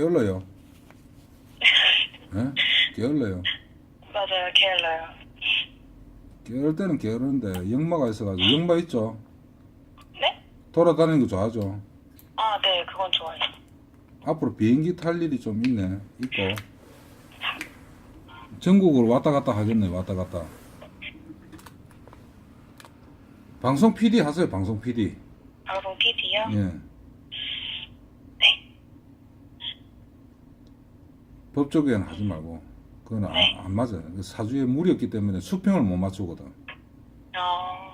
게을러요. 예? 게을러요. 맞아요, 게을러요. 게을 때는 게으른데 역마가 있어가지고 역마 있죠. 네? 돌아다니는 거 좋아하죠. 아, 네, 그건 좋아요. 앞으로 비행기 탈 일이 좀 있네. 있고. 전국으로 왔다 갔다 하겠네. 왔다 갔다. 방송 PD 하세요. 방송 PD. 방송 PD요? 예. 네. 법조계는 하지 말고. 그건 아- 네. 안 맞아요. 그 사주에 물이 없기 때문에 수평을 못 맞추거든. 어,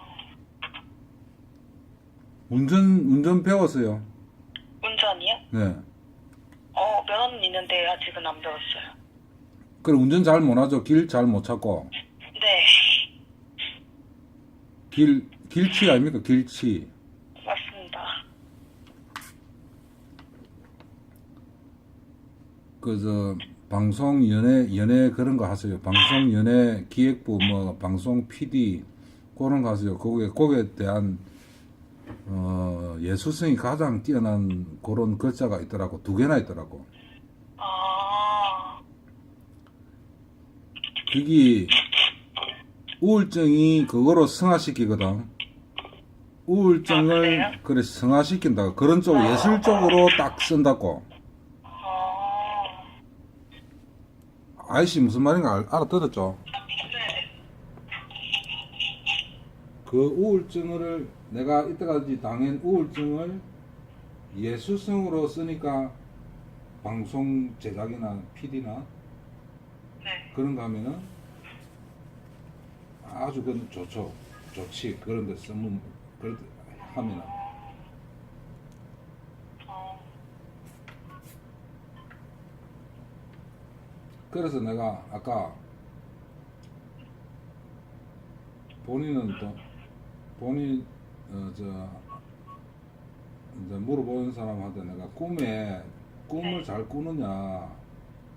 운전 운전 배웠어요. 운전이요? 네. 어, 면허는 있는데 아직은 안 배웠어요. 그래 운전 잘 못 하죠. 길 잘 못 찾고 네, 길 길치 아닙니까? 길치. 맞습니다. 그 저 방송 연예 연예 그런 거 하세요. 방송 연예 기획부 뭐 방송 PD 그런 거 하세요. 거기에 거기에 대한 어 예술성이 가장 뛰어난 그런 글자가 있더라고 두 개나 있더라고. 아, 그게 우울증이 그거로 승화시키거든. 우울증을 아? 그래 승화시킨다. 그런 쪽 예술 쪽으로 딱 쓴다고. 어, 아이씨 무슨 말인가 알, 알아들었죠? 네, 그 우울증을 내가 이때까지 당한 우울증을 예술성으로 쓰니까 방송 제작이나 PD나 네. 그런 거 하면은 아주 그 좋죠. 좋지. 그런 데 쓰면 때 하면은 어, 그래서 내가 아까 본인은 또 본인 어 저 이제 물어보는 사람한테 내가 꿈에 꿈을 네. 잘 꾸느냐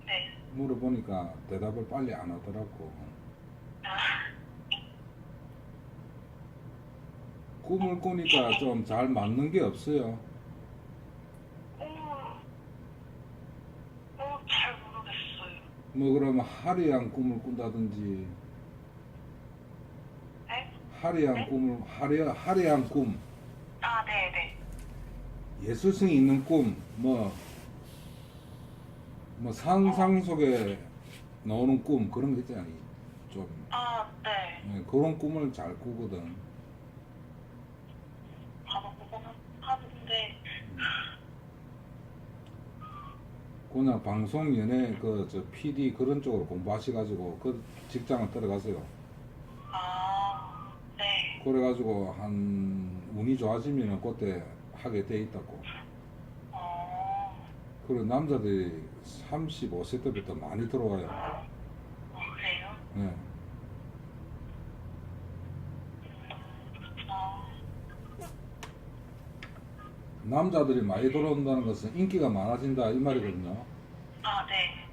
네. 물어보니까 대답을 빨리 안 하더라고. 아, 꿈을 꾸니까 좀 잘 맞는 게 없어요. 어, 어, 잘 모르겠어요. 뭐 그러면 화려한 꿈을 꾼다든지 네? 화려한 네? 꿈을 화려 화려한 꿈 아, 네, 네. 예술성이 있는 꿈, 뭐, 뭐 상상 속에 나오는 꿈 그런 거 있잖아요. 좀 아, 네. 예, 그런 꿈을 잘 꾸거든. 가서 보고는 하는데, 그냥 방송 연예 그저 PD 그런 쪽으로 공부하셔가지고 그 직장을 들어가세요. 아, 네. 그래가지고 한 운이 좋아지면은 그때 하게 돼 있다고. 어, 그리고 남자들이 35세 때부터 많이 들어와요. 어 그래요? 예. 어, 남자들이 많이 들어온다는 것은 인기가 많아진다 이 말이거든요. 아, 네.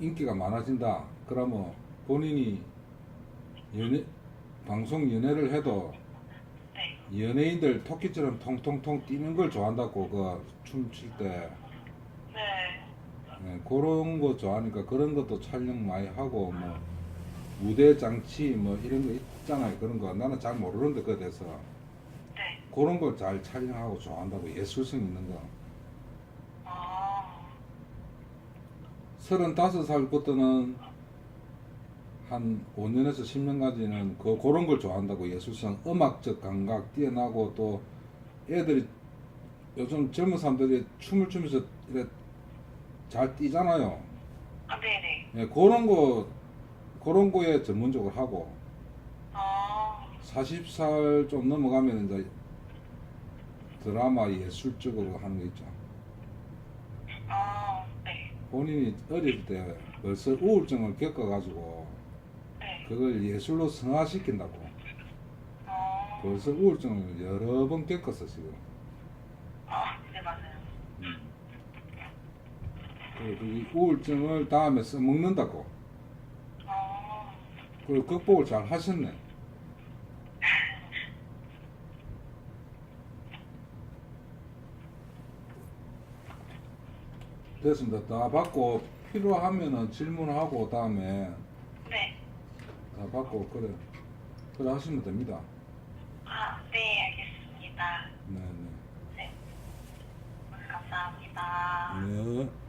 인기가 많아진다. 그러면 본인이 연예 방송 연예를 해도 네. 연예인들 토끼처럼 통통통 뛰는 걸 좋아한다고 그 춤출 때 네. 예, 그런 거 좋아하니까 그런 것도 촬영 많이 하고 뭐 무대 장치 뭐 이런 거 있잖아요. 그런 거 나는 잘 모르는데 그에 대해서 네. 그런 걸 잘 촬영하고 좋아한다고 예술성 있는 거. 아, 35살부터는 한 5년에서 10년까지는 그, 그런 걸 좋아한다고 예술성, 음악적 감각 뛰어나고 또 애들이 요즘 젊은 사람들이 춤을 추면서 이래 잘 뛰잖아요. 아, 네네. 예, 그런 거, 그런 거에 전문적으로 하고 아, 40살 좀 넘어가면 이제 드라마 예술적으로 하는 거 있죠. 아, 네. 본인이 어릴 때 벌써 우울증을 겪어가지고 네. 그걸 예술로 승화시킨다고. 아, 벌써 우울증을 여러 번 겪었어 지금. 아, 네, 맞아요. 그리고 이 우울증을 다음에 써먹는다고. 아, 그리고 극복을 잘 하셨네. 됐습니다. 다 받고 필요하면은 질문하고 다음에 네. 다 받고 그래 그래 하시면 됩니다. 아, 네, 알겠습니다. 네네. 감사합니다. 네.